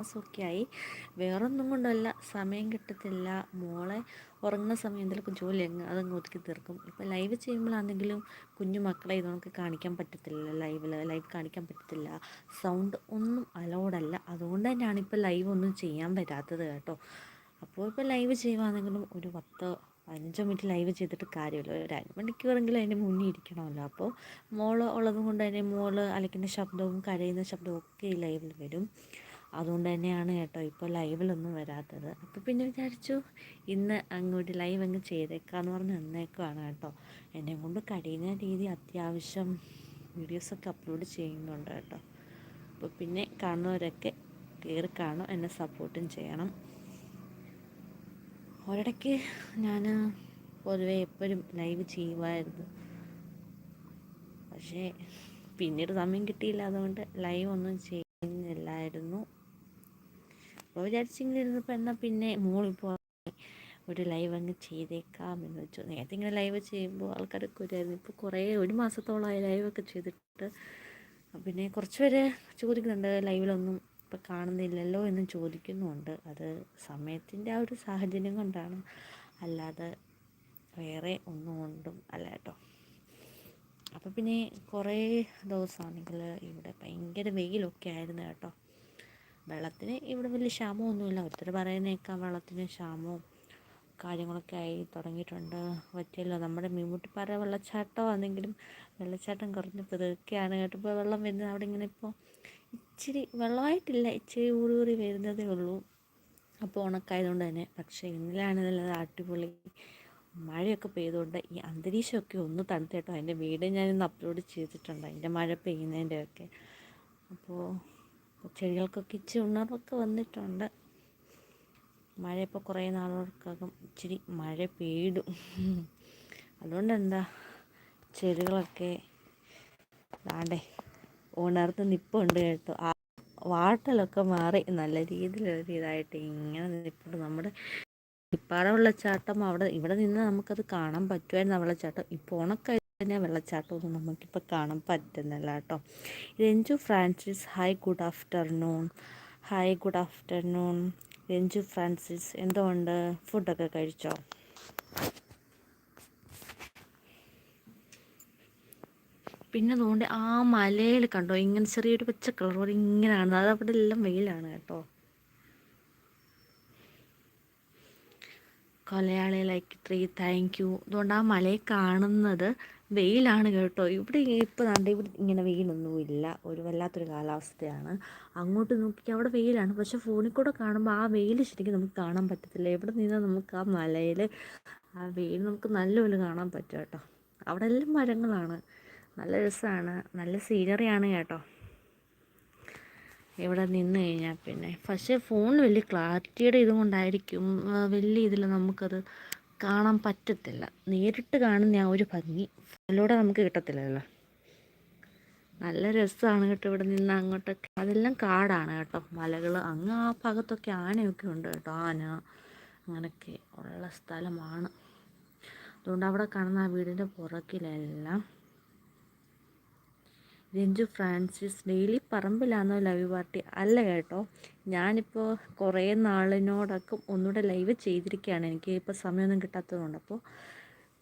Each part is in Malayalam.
മാസമൊക്കെ ആയി. വേറൊന്നും കൊണ്ടല്ല. സമയം കിട്ടത്തില്ല. മോളെ ഉറങ്ങുന്ന സമയം എന്തെങ്കിലും ജോലി അങ്ങ് അതങ്ങ് ഒതുക്കി തീർക്കും. ഇപ്പോൾ ലൈവ് ചെയ്യുമ്പോഴാണെങ്കിലും കുഞ്ഞു മക്കളെ ഇത് നമുക്ക് കാണിക്കാൻ പറ്റത്തില്ല. ലൈവിൽ ലൈവ് കാണിക്കാൻ പറ്റത്തില്ല. സൗണ്ട് ഒന്നും അലൗഡല്ല അതുകൊണ്ട് തന്നെയാണ് ഇപ്പോൾ ലൈവ് ഒന്നും ചെയ്യാൻ പറ്റാത്തത് കേട്ടോ. അപ്പോൾ ഇപ്പോൾ ലൈവ് ചെയ്യുവാണെങ്കിലും ഒരു പത്ത് പതിനഞ്ചോ മിനിറ്റ് ലൈവ് ചെയ്തിട്ട് കാര്യമില്ല. ഒരു അരമണിക്കൂറെങ്കിലും അതിന്റെ മുന്നിൽ ഇരിക്കണമല്ലോ. അപ്പോൾ മോൾ ഉള്ളത് കൊണ്ട് തന്നെ മോൾ അലക്കുന്ന ശബ്ദവും കരയുന്ന ശബ്ദവും ഒക്കെ ലൈവിൽ വരും. അതുകൊണ്ട് തന്നെയാണ് കേട്ടോ ഇപ്പോൾ ലൈവിലൊന്നും വരാത്തത്. അപ്പോൾ പിന്നെ വിചാരിച്ചു ഇന്ന് അങ്ങോട്ട് ലൈവ് അങ്ങ് ചെയ്തേക്കാന്ന് പറഞ്ഞ് നിന്നേക്കുവാണ് കേട്ടോ. എന്നെ കൊണ്ട് കഴിയുന്ന രീതി അത്യാവശ്യം വീഡിയോസൊക്കെ അപ്ലോഡ് ചെയ്യുന്നുണ്ട് കേട്ടോ. അപ്പോൾ പിന്നെ കാണുന്നവരൊക്കെ കയറി കാണും എന്നെ സപ്പോർട്ടും ചെയ്യണം. ഒരിടയ്ക്ക് ഞാൻ പൊതുവെ എപ്പോഴും ലൈവ് ചെയ്യുമായിരുന്നു പക്ഷേ പിന്നീട് സമയം കിട്ടിയില്ല അതുകൊണ്ട് ലൈവ് ഒന്നും ചെയ്യുന്നില്ലായിരുന്നു. അപ്പോൾ വിചാരിച്ചിങ്ങനെ ഇരുന്നപ്പോൾ എന്നാൽ പിന്നെ മോളിപ്പോൾ ഒരു ലൈവ് അങ്ങ് ചെയ്തേക്കാം എന്ന് വെച്ചു. നേരത്തെ ഇങ്ങനെ ലൈവ് ചെയ്യുമ്പോൾ ആൾക്കാരൊക്കെ വരുമായിരുന്നു ഇപ്പോൾ കുറേ ഒരു മാസത്തോളമായി ലൈവൊക്കെ ചെയ്തിട്ട്. പിന്നെ കുറച്ച് പേര് ചോദിക്കുന്നുണ്ട് ലൈവിലൊന്നും ഇപ്പം കാണുന്നില്ലല്ലോ എന്ന് ചോദിക്കുന്നുണ്ട്. അത് സമയത്തിന്റെ ആ ഒരു സാഹചര്യം കൊണ്ടാണ്. അല്ലാതെ വേറെ ഒന്നും കൊണ്ടും അല്ല കേട്ടോ. അപ്പോൾ പിന്നെ കുറേ ദിവസമാണെങ്കിൽ ഇവിടെ ഭയങ്കര വെയിലൊക്കെ ആയിരുന്നു കേട്ടോ. വെള്ളത്തിന് ഇവിടെ വലിയ ക്ഷാമമൊന്നുമില്ല. ഒരുത്തർ പറയുന്നേക്കാം വെള്ളത്തിന് ക്ഷാമവും കാര്യങ്ങളൊക്കെ ആയി തുടങ്ങിയിട്ടുണ്ട്. പറ്റിയല്ലോ. നമ്മുടെ മീൻമുട്ടിപ്പാറ വെള്ളച്ചാട്ടം ആണെങ്കിലും വെള്ളച്ചാട്ടം കുറഞ്ഞ് പതുക്കെയാണ് കേട്ടപ്പോൾ വെള്ളം വരുന്നത്. അവിടെ ഇങ്ങനെ ഇപ്പോൾ ഇച്ചിരി വെള്ളമായിട്ടില്ല. ഇച്ചിരി ഊറി വരുന്നതേ ഉള്ളൂ. അപ്പോൾ ഉണക്കായതുകൊണ്ട് തന്നെ. പക്ഷേ ഇന്നലെയാണ് നല്ലത് അടിപൊളി മഴയൊക്കെ പെയ്തുകൊണ്ട് ഈ അന്തരീക്ഷമൊക്കെ ഒന്ന് തണുത്തേട്ടോ എന്റെ വീഡിയോ ഞാനിന്ന് അപ്ലോഡ് ചെയ്തിട്ടുണ്ട്. അതിന്റെ മഴ പെയ്യുന്നതിന്റെയൊക്കെ. അപ്പോൾ ചെടികൾക്കൊക്കെ ഇച്ചിരി ഉണർവൊക്കെ വന്നിട്ടുണ്ട്. മഴ ഇപ്പോൾ കുറേ നാളുകൾക്കകം ഇച്ചിരി മഴ പെയ്തു. അതുകൊണ്ട് എന്താ ചെടികളൊക്കെ ദാണ്ടേ ഉണർന്ന് നിപ്പുണ്ട് കേട്ടോ. ആ വാട്ടലൊക്കെ മാറി നല്ല രീതിയിലൊരു ഇതായിട്ട് ഇങ്ങനെ നിപ്പുണ്ട്. നമ്മുടെ ഇപ്പാറ വെള്ളച്ചാട്ടം അവിടെ ഇവിടെ നിന്ന് നമുക്കത് കാണാൻ പറ്റുമായിരുന്നു. വെള്ളച്ചാട്ടം ഇപ്പോൾ ഉണക്കായി തന്നെ വെള്ളച്ചാട്ടമൊന്നും നമുക്കിപ്പോൾ കാണാൻ പറ്റുന്നില്ല കേട്ടോ. Ranju Francis hi good afternoon hi good afternoon Ranju Francis എന്തുകൊണ്ട് ഫുഡൊക്കെ കഴിച്ചോ? പിന്നെ അതുകൊണ്ട് ആ മലയിൽ കണ്ടോ? ഇങ്ങനെ ചെറിയൊരു പച്ച കളർ പോലെ ഇങ്ങനെയാണ് അത് അവിടെ എല്ലാം വെയിലാണ് കേട്ടോ. കൊലയാളി ലൈക്ക് ത്രീ താങ്ക് യു അതുകൊണ്ട് ആ മലയെ കാണുന്നത് വെയിലാണ് കേട്ടോ. ഇവിടെ ഇപ്പോൾ നല്ല ഇവിടെ ഇങ്ങനെ വെയിലൊന്നുമില്ല. ഒരു വല്ലാത്തൊരു കാലാവസ്ഥയാണ്. അങ്ങോട്ട് നോക്കി അവിടെ വെയിലാണ്. പക്ഷെ ഫോണിൽ കൂടെ കാണുമ്പോൾ ആ വെയിൽ ശരിക്കും നമുക്ക് കാണാൻ പറ്റത്തില്ല. എവിടെ നിന്നാൽ നമുക്ക് ആ മലയിൽ ആ വെയിൽ നമുക്ക് നല്ലപോലെ കാണാൻ പറ്റും കേട്ടോ. അവിടെ എല്ലാം മരങ്ങളാണ്. നല്ല രസമാണ്. നല്ല സീനറിയാണ് കേട്ടോ. ഇവിടെ നിന്ന് കഴിഞ്ഞാൽ പിന്നെ. പക്ഷേ ഫോൺ വലിയ ക്ലാരിറ്റിയുടെ ഇതുകൊണ്ടായിരിക്കും വലിയ ഇതിൽ നമുക്കത് കാണാൻ പറ്റത്തില്ല. നേരിട്ട് കാണുന്ന ആ ഒരു ഭംഗി. ഫോണിലൂടെ നമുക്ക് കിട്ടത്തില്ലല്ലോ. നല്ല രസമാണ് കേട്ടോ ഇവിടെ നിന്ന് അങ്ങോട്ടൊക്കെ. അതെല്ലാം കാടാണ് കേട്ടോ. മലകൾ അങ്ങ് ആ ഭാഗത്തൊക്കെ ആനയൊക്കെ ഉണ്ട് കേട്ടോ. ആന അങ്ങനെയൊക്കെ ഉള്ള സ്ഥലമാണ്. അതുകൊണ്ട് അവിടെ കാണുന്ന ആ വീടിന്റെ പുറകിലെല്ലാം രഞ്ജു ഫ്രാൻസിസ് ഡെയിലി പറമ്പിലാണോ ലൈവ് പാർട്ടി? അല്ല കേട്ടോ. ഞാനിപ്പോൾ കുറേ നാളിനോടൊക്കെ ഒന്നുകൂടെ ലൈവ് ചെയ്തിരിക്കുകയാണ്. എനിക്ക് ഇപ്പോൾ സമയമൊന്നും കിട്ടാത്തതുകൊണ്ട്. അപ്പോൾ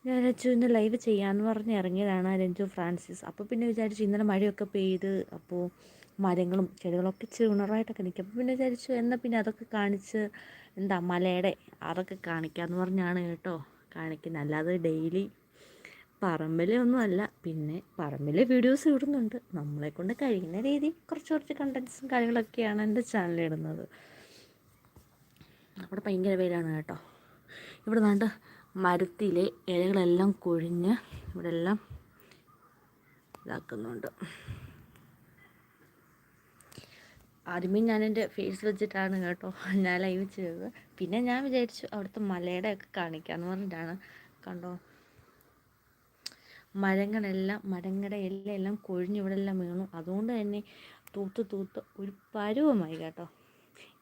ഞാൻ അച്ചു ഇന്ന് ലൈവ് ചെയ്യാമെന്ന് പറഞ്ഞ് ഇറങ്ങിയതാണ് രഞ്ജു ഫ്രാൻസിസ്. അപ്പോൾ പിന്നെ വിചാരിച്ചു ഇന്നലെ മഴയൊക്കെ പെയ്ത് അപ്പോൾ മരങ്ങളും ചെടികളൊക്കെ ഇച്ചിരി ഉണറായിട്ടൊക്കെ നിൽക്കും. അപ്പോൾ പിന്നെ വിചാരിച്ചു എന്നാൽ പിന്നെ അതൊക്കെ കാണിച്ച് എന്താ മലയുടെ അതൊക്കെ കാണിക്കാമെന്ന് പറഞ്ഞാണ് കേട്ടോ കാണിക്കുന്നത് അല്ലാതെ ഡെയിലി പറമ്പിലെ ഒന്നും അല്ല. പിന്നെ പറമ്പിലെ വീഡിയോസ് ഇടുന്നുണ്ട്. നമ്മളെ കൊണ്ട് കഴിയുന്ന രീതി കുറച്ച് കുറച്ച് കണ്ടൻസും കാര്യങ്ങളൊക്കെയാണ് എന്റെ ചാനലിൽ ഇടുന്നത്. അവിടെ ഭയങ്കര പേരാണ് കേട്ടോ. ഇവിടെ നാണ്ട് മരത്തിലെ ഇലകളെല്ലാം കൊഴിഞ്ഞ് ഇവിടെ എല്ലാം ഇതാക്കുന്നുണ്ട്. ആദ്യമേ ഞാൻ എന്റെ ഫേസ് വെച്ചിട്ടാണ് കേട്ടോ ഞാൻ ലൈവ് ചെയ്തത്. പിന്നെ ഞാൻ വിചാരിച്ചു അവിടുത്തെ മലയുടെ ഒക്കെ കാണിക്കാമെന്ന് പറഞ്ഞിട്ടാണ്. കണ്ടോ? മരങ്ങളെല്ലാം മരങ്ങളുടെ എല്ലാം കൊഴിഞ്ഞ് ഇവിടെ എല്ലാം വീണു. അതുകൊണ്ട് തന്നെ തൂത്ത് തൂത്ത് ഒരു പരുവമായി കേട്ടോ.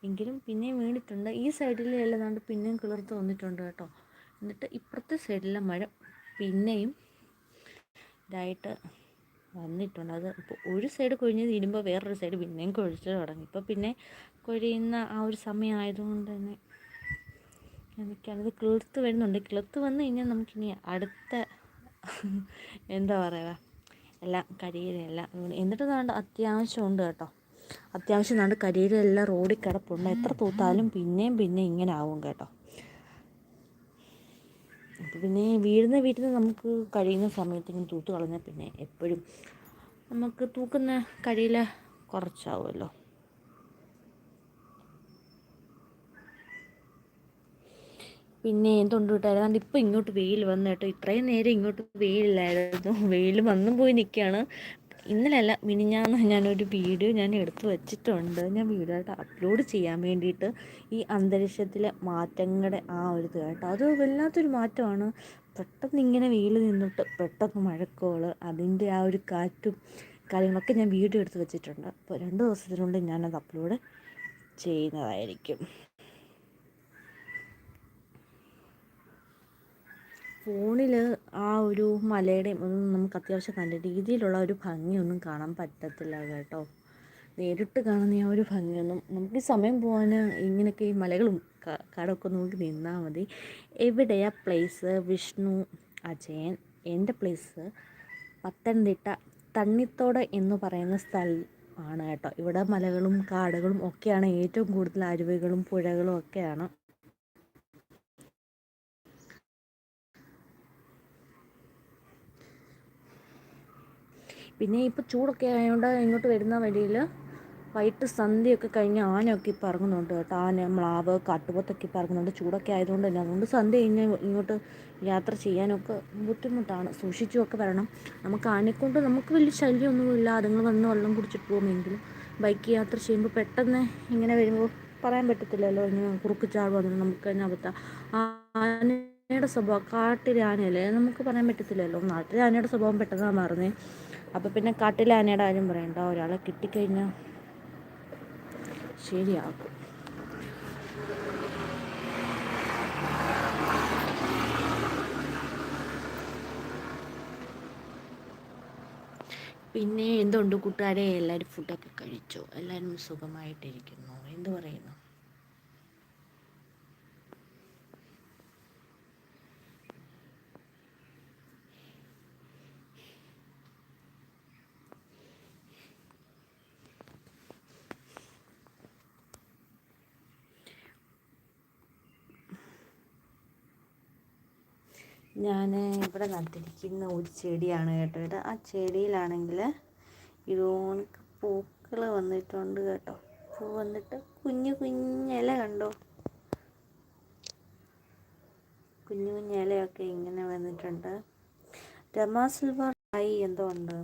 എങ്കിലും പിന്നെയും വീണിട്ടുണ്ട്. ഈ സൈഡിലെ എല്ലാം കണ്ട് പിന്നെയും കിളിർത്ത് വന്നിട്ടുണ്ട് കേട്ടോ. എന്നിട്ട് ഇപ്പുറത്തെ സൈഡിലെ മഴ പിന്നെയും ഇതായിട്ട് വന്നിട്ടുണ്ട്. അത് ഇപ്പോൾ ഒരു സൈഡ് കൊഴിഞ്ഞ് തീരുമ്പോൾ വേറൊരു സൈഡ് പിന്നെയും കൊഴിച്ച് തുടങ്ങി. ഇപ്പോൾ പിന്നെ കൊഴിയുന്ന ആ ഒരു സമയമായതുകൊണ്ട് തന്നെ എനിക്കത് കിളുത്ത് വരുന്നുണ്ട്. കിളുത്ത് വന്നു കഴിഞ്ഞാൽ നമുക്കിനി അടുത്ത എന്താ പറയുക എല്ലാം കരിയിലെല്ലാം എന്നിട്ട് നാണ്ട് അത്യാവശ്യം ഉണ്ട് കേട്ടോ. അത്യാവശ്യം നാണ്ട് കരിയിലെല്ലാം റോഡിൽ കിടപ്പുണ്ട്. എത്ര തൂത്താലും പിന്നെയും പിന്നെ ഇങ്ങനെ ആവും കേട്ടോ. അപ്പോൾ പിന്നെ വീഴുന്ന വീട്ടിൽ നിന്ന് നമുക്ക് കഴിയുന്ന സമയത്തിന് തൂത്ത് കളഞ്ഞാൽ പിന്നെ എപ്പോഴും നമുക്ക് തൂക്കുന്ന കഴിയില കുറച്ചാവുമല്ലോ. പിന്നെ എന്തുകൊണ്ട് വിട്ടായിരുന്നു ഇപ്പോൾ ഇപ്പം ഇങ്ങോട്ട് വെയിൽ വന്നു കേട്ടോ. ഇത്രയും നേരം ഇങ്ങോട്ട് വെയിലില്ലായിരുന്നു. വെയിൽ വന്നും പോയി നിൽക്കുകയാണ് ഇന്നലെയല്ല മിനിഞ്ഞാന്ന് ഞാനൊരു വീഡിയോ ഞാൻ എടുത്തു വെച്ചിട്ടുണ്ട്. ഞാൻ വീഡിയോ ആയിട്ട് അപ്ലോഡ് ചെയ്യാൻ വേണ്ടിയിട്ട് ഈ അന്തരീക്ഷത്തിലെ മാറ്റങ്ങളുടെ ആ ഒരു ഇത് കേട്ടോ. അത് വല്ലാത്തൊരു മാറ്റമാണ്. പെട്ടെന്ന് ഇങ്ങനെ വെയിൽ നിന്നിട്ട് പെട്ടെന്ന് മഴക്കോൾ അതിന്റെ ആ ഒരു കാറ്റും കാര്യങ്ങളൊക്കെ ഞാൻ വീഡിയോ എടുത്ത് വെച്ചിട്ടുണ്ട്. അപ്പോൾ രണ്ട് ദിവസത്തിനുള്ളിൽ ഞാനത് അപ്ലോഡ് ചെയ്യുന്നതായിരിക്കും. ഫോണിൽ ആ ഒരു മലയുടെയും ഒന്നും നമുക്ക് അത്യാവശ്യം നല്ല രീതിയിലുള്ള ഒരു ഭംഗിയൊന്നും കാണാൻ പറ്റത്തില്ല കേട്ടോ. നേരിട്ട് കാണുന്ന ആ ഒരു ഭംഗിയൊന്നും നമുക്ക് സമയം പോകാൻ ഇങ്ങനെയൊക്കെ ഈ മലകളും കടമൊക്കെ നോക്കി നിന്നാൽ മതി. എവിടെയാ പ്ലേസ് വിഷ്ണു അജയൻ എന്റെ പ്ലേസ് പത്തനംതിട്ട തണ്ണിത്തോട് എന്ന് പറയുന്ന സ്ഥലം ആണ് കേട്ടോ. ഇവിടെ മലകളും കാടുകളും ഒക്കെയാണ് ഏറ്റവും കൂടുതൽ അരുവികളും പുഴകളും ഒക്കെയാണ്. പിന്നെ ഇപ്പോൾ ചൂടൊക്കെ ആയതുകൊണ്ട് ഇങ്ങോട്ട് വരുന്ന വഴിയിൽ വൈകിട്ട് സന്ധ്യയൊക്കെ കഴിഞ്ഞ് ആനയൊക്കെ ഇപ്പോൾ ഇറങ്ങുന്നുണ്ട് കേട്ടോ. ആന മ്ലാവ് കാട്ടുപോത്തൊക്കെ ഇപ്പോൾ ഇറങ്ങുന്നുണ്ട്. ചൂടൊക്കെ ആയതുകൊണ്ട് തന്നെ. അതുകൊണ്ട് സന്ധ്യ കഴിഞ്ഞ് ഇങ്ങോട്ട് യാത്ര ചെയ്യാനൊക്കെ ബുദ്ധിമുട്ടാണ്. സൂക്ഷിച്ചുമൊക്കെ വരണം. നമുക്ക് ആനയെക്കൊണ്ട് നമുക്ക് വലിയ ശല്യമൊന്നുമില്ല അതുങ്ങൾ വന്ന് വെള്ളം കുടിച്ചിട്ട് പോകുമെങ്കിലും ബൈക്ക് യാത്ര ചെയ്യുമ്പോൾ പെട്ടെന്ന് ഇങ്ങനെ വരുമ്പോൾ പറയാൻ പറ്റത്തില്ലല്ലോ. ഇങ്ങനെ കുറുക്ക് ചാടുക നമുക്ക് തന്നെ അബദ്ധം. ആനയുടെ സ്വഭാവം കാട്ടിലെ ആനയല്ലേ? നമുക്ക് പറയാൻ പറ്റത്തില്ലല്ലോ. നാട്ടിലെ ആനയുടെ സ്വഭാവം പെട്ടെന്നാണ് മാറുന്നത് അപ്പോൾ പിന്നെ കാട്ടിലെ ആനയുടെ കാര്യം പറയണ്ട. ഒരാളെ കിട്ടിക്കഴിഞ്ഞാൽ ശരിയാക്കും. പിന്നെ എന്തുണ്ട് കൂട്ടുകാരെ? എല്ലാവരും ഫുഡൊക്കെ കഴിച്ചു? എല്ലാവരും സുഖമായിട്ടിരിക്കുന്നു. എന്ത് പറയുന്നു? ഞാൻ ഇവിടെ നട്ടിരിക്കുന്ന ഒരു ചെടിയാണ് കേട്ടോ ഇത്. ആ ചെടിയിലാണെങ്കിൽ ഇതോണക്ക് പൂക്കൾ വന്നിട്ടുണ്ട് കേട്ടോ. പൂ വന്നിട്ട് കുഞ്ഞു കുഞ്ഞില കണ്ടോ? കുഞ്ഞു കുഞ്ഞു ഇലയൊക്കെ ഇങ്ങനെ വന്നിട്ടുണ്ട്. രമാ സിൽവർ ആയി എന്തോ ഉണ്ട്.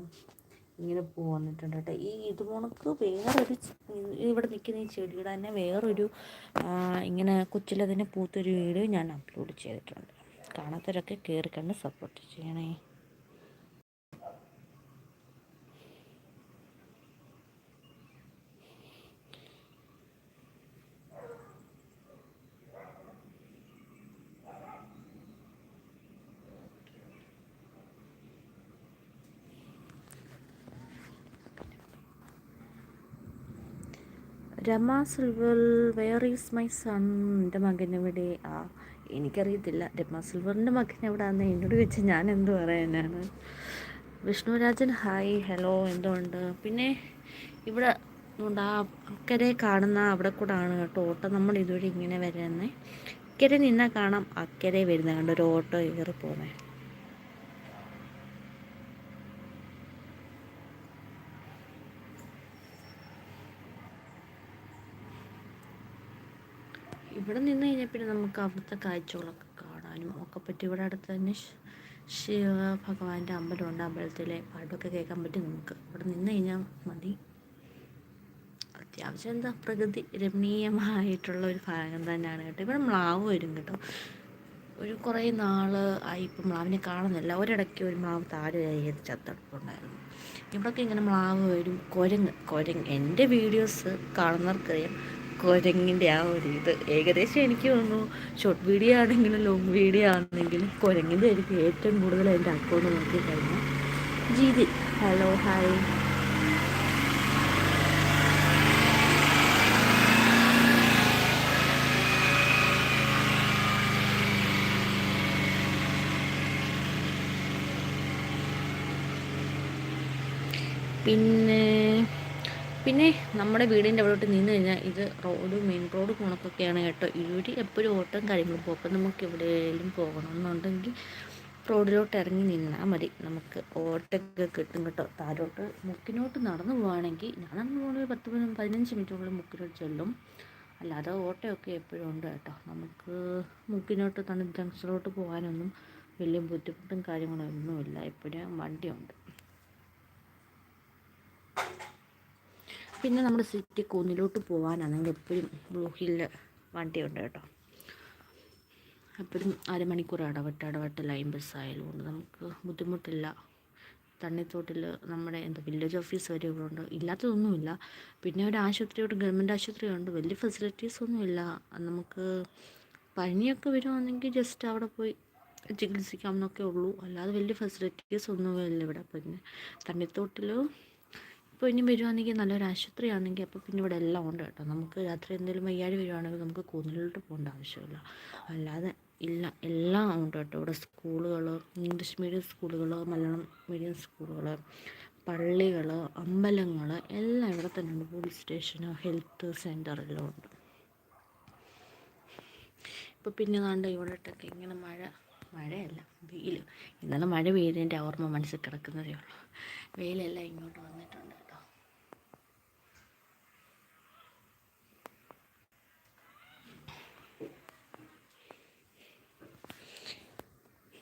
ഇങ്ങനെ പൂ വന്നിട്ടുണ്ട് കേട്ടോ. ഈ ഇതുപോണക്ക് വേറൊരു ഇവിടെ നിൽക്കുന്ന ഈ ചെടിയുടെ തന്നെ വേറൊരു ഇങ്ങനെ കൊച്ചിലതിനെ പൂത്തൊരു വീഡിയോ ഞാൻ അപ്ലോഡ് ചെയ്തിട്ടുണ്ട്. കാണാത്തവരൊക്കെ കയറി കണ്ട് സപ്പോർട്ട് ചെയ്യണേ. രമ സിൽവൽ വെയർ ഈസ് മൈ സൺ എന്റെ മകനെവിടെ ആ എനിക്കറിയത്തില്ല. രമ സിൽവറിന്റെ മകൻ എവിടെയാണെന്ന് എന്നോട് വെച്ച് ഞാൻ എന്ത് പറയാനാണ്. വിഷ്ണുരാജൻ ഹായ് ഹലോ എന്തുകൊണ്ട് പിന്നെ ഇവിടെ ആ അക്കരെ കാണുന്ന അവിടെ കൂടെ ആണ് കേട്ടോ ഓട്ടോ. നമ്മൾ ഇതുവഴി ഇങ്ങനെ വരുന്നത് ഇക്കരെ നിന്നാൽ കാണാം. അക്കരെ വരുന്ന. കണ്ട്? ഒരു ഓട്ടോ കയറി പോകുന്നത് ഇവിടെ നിന്ന് കഴിഞ്ഞാൽ പിന്നെ നമുക്ക് അവിടുത്തെ കാഴ്ചകളൊക്കെ കാണാനും ഒക്കെ പറ്റും. ഇവിടെ അടുത്ത് തന്നെ ശിവ ഭഗവാന്റെ അമ്പലമുണ്ട്. അമ്പലത്തിലെ പാട്ടൊക്കെ കേൾക്കാൻ പറ്റും നമുക്ക്. ഇവിടെ നിന്ന് കഴിഞ്ഞാൽ മതി. അത്യാവശ്യം എന്താ പ്രകൃതി രമണീയമായിട്ടുള്ള ഒരു ഭാഗം തന്നെയാണ് കേട്ടോ. ഇവിടെ മ്ലാവ് വരും കേട്ടോ. ഒരു കുറേ നാൾ ആയി ഇപ്പം മ്ലാവിനെ കാണുന്നില്ല. ഒരിടയ്ക്ക് ഒരു മ്ലാവ് താഴെ ചത്തടുപ്പുണ്ടായിരുന്നു. ഇവിടെയൊക്കെ ഇങ്ങനെ മ്ലാവ് വരും. കുരങ്ങ് കുരങ്ങ്. എന്റെ വീഡിയോസ് കാണുന്നവർക്കറിയാം. കുരങ്ങിന്റെ ആ ഒരു ഇത്. ഏകദേശം എനിക്ക് തോന്നുന്നു ഷോർട്ട് വീഡിയോ ആണെങ്കിലും ലോങ് വീഡിയോ ആണെങ്കിലും കുരങ്ങിന്റെ ആയിരിക്കും ഏറ്റവും കൂടുതൽ എന്റെ അക്കൗണ്ട് നോക്കി കഴിഞ്ഞാൽ ജീതി ഹലോ ഹായ് പിന്നെ പിന്നെ നമ്മുടെ വീടിന്റെ അവിടോട്ട് നിന്ന് കഴിഞ്ഞാൽ ഇത് റോഡ് മെയിൻ റോഡ് കണക്കൊക്കെയാണ് കേട്ടോ. ഇവിടെ എപ്പോഴും ഓട്ടം കാര്യങ്ങളും അപ്പം നമുക്ക് എവിടെയെങ്കിലും പോകണമെന്നുണ്ടെങ്കിൽ റോഡിലോട്ട് ഇറങ്ങി നിന്നാൽ മതി. നമുക്ക് ഓട്ടൊക്കെ കിട്ടും കേട്ടോ. താരോട്ട് മുക്കിനോട്ട് നടന്നു പോവുകയാണെങ്കിൽ ഞാൻ പോകുന്നത് പത്ത് പതിനഞ്ച് മിനിറ്റിനുള്ളിൽ മുക്കിനോട്ട് ചെല്ലും. അല്ലാതെ ഓട്ടയൊക്കെ എപ്പോഴും ഉണ്ട് കേട്ടോ. നമുക്ക് മുക്കിനോട്ട് തന്നെ ജംഗ്ഷനിലോട്ട് പോകാനൊന്നും വലിയ ബുദ്ധിമുട്ടും കാര്യങ്ങളൊന്നുമില്ല. എപ്പോഴും വണ്ടിയുണ്ട്. പിന്നെ നമ്മൾ സിറ്റി കുന്നിലോട്ട് പോകാനാണെങ്കിൽ എപ്പോഴും ബ്ലൂ ഹില്ല് വണ്ടിയുണ്ട് കേട്ടോ. എപ്പോഴും അരമണിക്കൂർ ഇടവിട്ട് ഇടവിട്ട് ലൈൻ ബസ് ആയതുകൊണ്ട് നമുക്ക് ബുദ്ധിമുട്ടില്ല. തണ്ണിത്തോട്ടിൽ നമ്മുടെ എന്താ വില്ലേജ് ഓഫീസ് വരെ ഇവിടെ ഉണ്ട്. ഇല്ലാത്തതൊന്നുമില്ല. പിന്നെ ഒരു ആശുപത്രിയോട് ഗവൺമെന്റ് ആശുപത്രി ഉണ്ട്. വലിയ ഫെസിലിറ്റീസ് ഒന്നുമില്ല. നമുക്ക് പനിയൊക്കെ വരുവാണെങ്കിൽ ജസ്റ്റ് അവിടെ പോയി ചികിത്സിക്കാം എന്നൊക്കെ ഉള്ളൂ. അല്ലാതെ വലിയ ഫെസിലിറ്റീസ് ഒന്നുമില്ല ഇവിടെ. പിന്നെ തണ്ണിത്തോട്ടിൽ ഇപ്പോൾ ഇനി വരുവാണെങ്കിൽ നല്ലൊരു ആശുപത്രി ആണെങ്കിൽ അപ്പോൾ പിന്നെ ഇവിടെ എല്ലാം ഉണ്ട് കേട്ടോ. നമുക്ക് രാത്രി എന്തെങ്കിലും വയ്യാഴ്ച വരുവാണെങ്കിൽ നമുക്ക് കൂന്നിലോട്ട് പോകേണ്ട ആവശ്യമില്ല. അല്ലാതെ ഇല്ല എല്ലാം ഉണ്ട് കേട്ടോ. ഇവിടെ സ്കൂളുകൾ ഇംഗ്ലീഷ് മീഡിയം സ്കൂളുകൾ മലയാളം മീഡിയം സ്കൂളുകൾ പള്ളികൾ അമ്പലങ്ങൾ എല്ലാം ഇവിടെ തന്നെ ഉണ്ട്. പോലീസ് സ്റ്റേഷനോ ഹെൽത്ത് സെന്ററെല്ലാം ഉണ്ട്. ഇപ്പോൾ പിന്നെ നാണ്ട് ഇവിടെട്ടൊക്കെ ഇങ്ങനെ മഴ മഴയല്ല വെയിൽ ഇന്നലെ മഴ പെയ്തതിന്റെ ഓർമ്മ മനസ്സിൽ കിടക്കുന്നതേ ഉള്ളൂ. വെയിലെല്ലാം ഇങ്ങോട്ട് വന്നിട്ടുണ്ട്.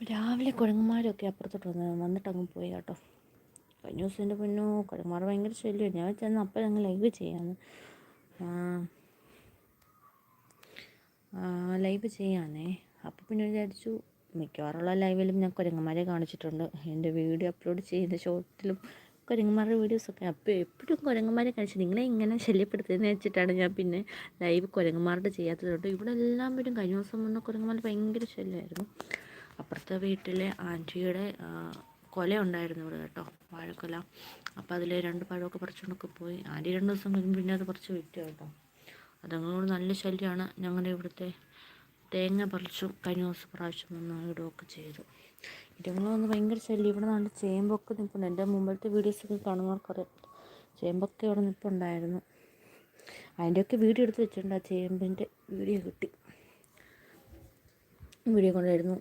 രാവിലെ കുരങ്ങന്മാരൊക്കെ അപ്പുറത്തോട്ട് വന്ന് വന്നിട്ട് അങ്ങ് പോയി കേട്ടോ. കഴിഞ്ഞ ദിവസം എന്റെ പൊന്നോ കുരങ്ങന്മാർ ഭയങ്കര ശല്യം ഞാൻ ചെന്ന് അപ്പം ഞങ്ങൾ ലൈവ് ചെയ്യാന്ന്. ലൈവ് ചെയ്യാന്നേ. അപ്പം പിന്നെ വിചാരിച്ചു മിക്കവാറുള്ള ലൈവിലും ഞാൻ കുരങ്ങന്മാരെ കാണിച്ചിട്ടുണ്ട്. എന്റെ വീഡിയോ അപ്ലോഡ് ചെയ്യുന്ന ഷോർട്ടിലും കുരങ്ങന്മാരുടെ വീഡിയോസൊക്കെ അപ്പോൾ എപ്പോഴും കുരങ്ങന്മാരെ കാണിച്ചു നിങ്ങളെ ഇങ്ങനെ ശല്യപ്പെടുത്തുന്നതെന്ന് വെച്ചിട്ടാണ് ഞാൻ പിന്നെ ലൈവ് കുരങ്ങന്മാരുടെ ചെയ്യാത്തതുകൊണ്ട് ഇവിടെ എല്ലാം വരും കഴിഞ്ഞ ദിവസം വന്ന കുരങ്ങന്മാർ ഭയങ്കര ശല്യമായിരുന്നു. അപ്പുറത്തെ വീട്ടിലെ ആന്റിയുടെ കൊല ഉണ്ടായിരുന്നു ഇവിടെ കേട്ടോ വാഴക്കൊല. അപ്പോൾ അതിൽ രണ്ട് പഴമൊക്കെ പറിച്ചുകൊണ്ടൊക്കെ പോയി. ആന്റി രണ്ട് ദിവസം കഴിഞ്ഞ് പിന്നെ അത് പറിച്ച് വിറ്റു കേട്ടോ. അതങ്ങനോട് നല്ല ശല്യമാണ് ഞങ്ങളുടെ ഇവിടുത്തെ തേങ്ങ പറിച്ചു കഴിഞ്ഞ ദിവസം പ്രാവശ്യം വന്ന് ഇടുകയൊക്കെ ചെയ്തു. ഇതുങ്ങൾ വന്ന് ഭയങ്കര ശല്യം. ഇവിടെ നല്ല ചേമ്പൊക്കെ നിൽപ്പുണ്ട് എന്റെ മുമ്പത്തെ വീഡിയോസൊക്കെ കാണുന്നവർക്കറിയാം. ചേമ്പൊക്കെ അവിടെ നിൽപ്പുണ്ടായിരുന്നു അതിന്റെയൊക്കെ വീഡിയോ എടുത്ത് വെച്ചിട്ടുണ്ട്. ആ ചേമ്പിന്റെ വീഡിയോ കിട്ടി. വീഡിയോ കൊണ്ടായിരുന്നു.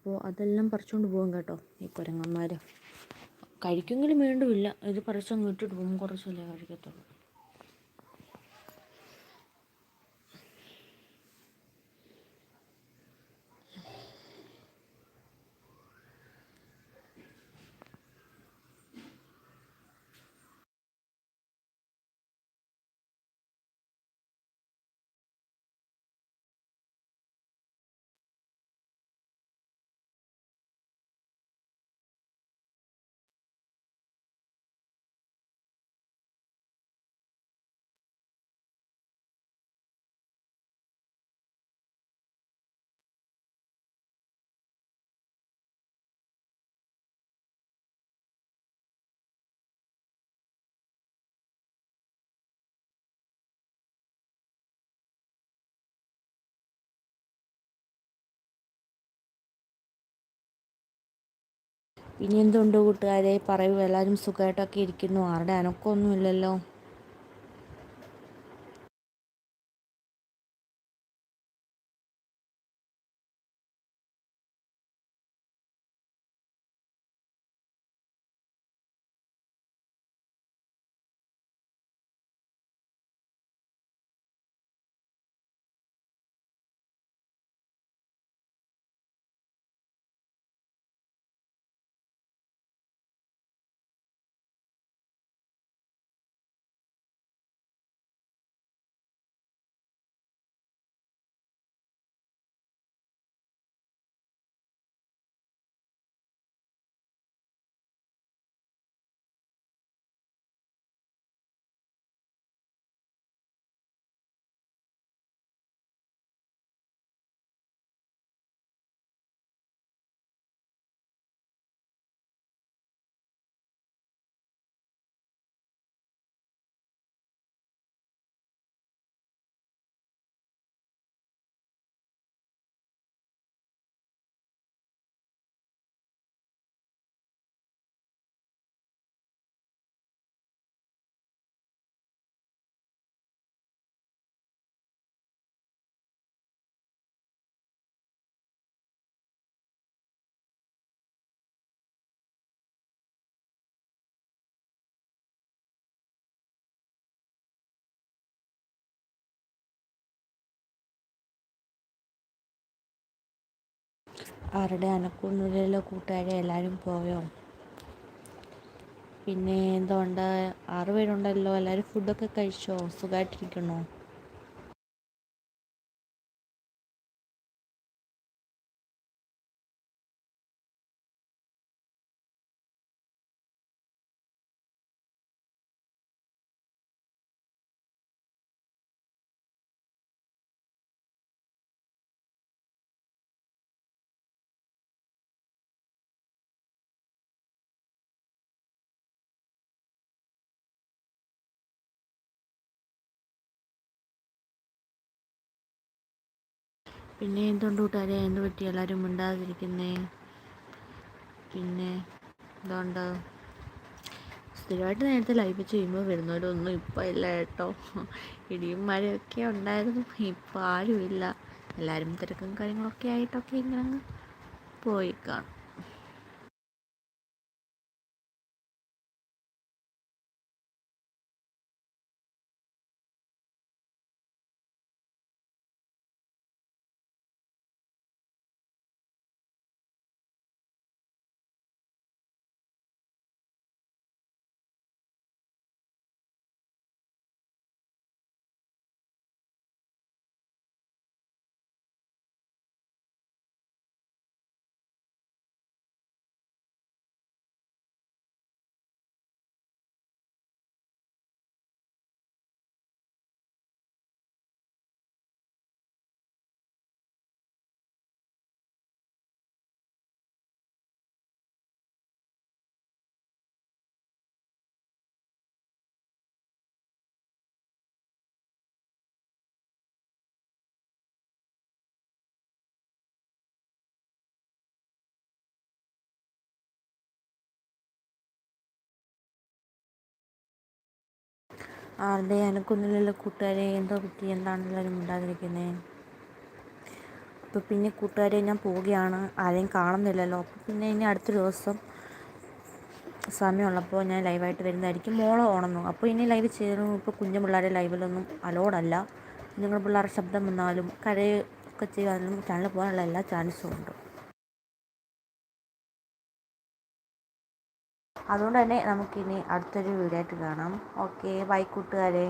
അപ്പോൾ അതെല്ലാം പറിച്ചുകൊണ്ട് പോകും കേട്ടോ ഈ കുരങ്ങന്മാർ കഴിക്കുമെങ്കിലും വേണ്ടുമില്ല ഇത് പറിച്ചങ്ങ് ഇട്ടിട്ട് പോകും. കുറച്ചല്ലേ കഴിക്കത്തുള്ളൂ. ഇനി എന്തുണ്ട് കൂട്ടുകാരെ? പറയൂ. എല്ലാവരും സുഖമായിട്ടൊക്കെ ഇരിക്കുന്നു. ആരുടെ അനക്കമൊന്നുമില്ലല്ലോ. ആരുടെ അനക്കൊന്നുമില്ലല്ലോ കൂട്ടുകാരെ എല്ലാവരും പോയോ? പിന്നെ എന്തുകൊണ്ട് ആറ് പേരുണ്ടല്ലോ എല്ലാവരും ഫുഡൊക്കെ കഴിച്ചോ? സുഖമായിട്ടിരിക്കണോ പിന്നെ എന്തുകൊണ്ട് കൂട്ടുകാരെ എന്ത് പറ്റി? എല്ലാവരും മിണ്ടാതിരിക്കുന്നേ? പിന്നെ എന്തുകൊണ്ട് സ്ഥിരമായിട്ട് നേരത്തെ ലൈവ് ചെയ്യുമ്പോൾ വരുന്നവരൊന്നും ഇപ്പം ഇല്ല കേട്ടോ. ഇടിയും മഴയൊക്കെ ഉണ്ടായിരുന്നു. ഇപ്പം ആരുമില്ല. എല്ലാവരും തിരക്കും കാര്യങ്ങളൊക്കെ ആയിട്ടൊക്കെ ഇങ്ങനെ പോയി കാണും. ആരുടെ എനക്കൊന്നുമില്ലല്ലോ കൂട്ടുകാരെ എന്തോ പറ്റി എന്താണ് എല്ലാവരും അപ്പോൾ പിന്നെ കൂട്ടുകാരെ ഞാൻ പോവുകയാണ്. ആരെയും കാണുന്നില്ലല്ലോ. അപ്പോൾ പിന്നെ ഇനി അടുത്ത ദിവസം സമയമുള്ളപ്പോൾ ഞാൻ ലൈവായിട്ട് വരുന്നതായിരിക്കും. മോൾ ഉണർന്നു. അപ്പോൾ ഇനി ലൈവ് ചെയ്യുന്നു ഇപ്പോൾ കുഞ്ഞു പിള്ളേരെ ലൈവിലൊന്നും അലോഡല്ല നിങ്ങൾ പിള്ളേരുടെ ശബ്ദം വന്നാലും കരയൊക്കെ ചെയ്യാനും ചാനൽ പോകാനുള്ള എല്ലാ ചാൻസും ഉണ്ട്. അതുകൊണ്ട് തന്നെ നമുക്കിനി അടുത്തൊരു വീഡിയോ ആയിട്ട് കാണാം. ഓക്കെ ബൈ കൂട്ടുകാരെ.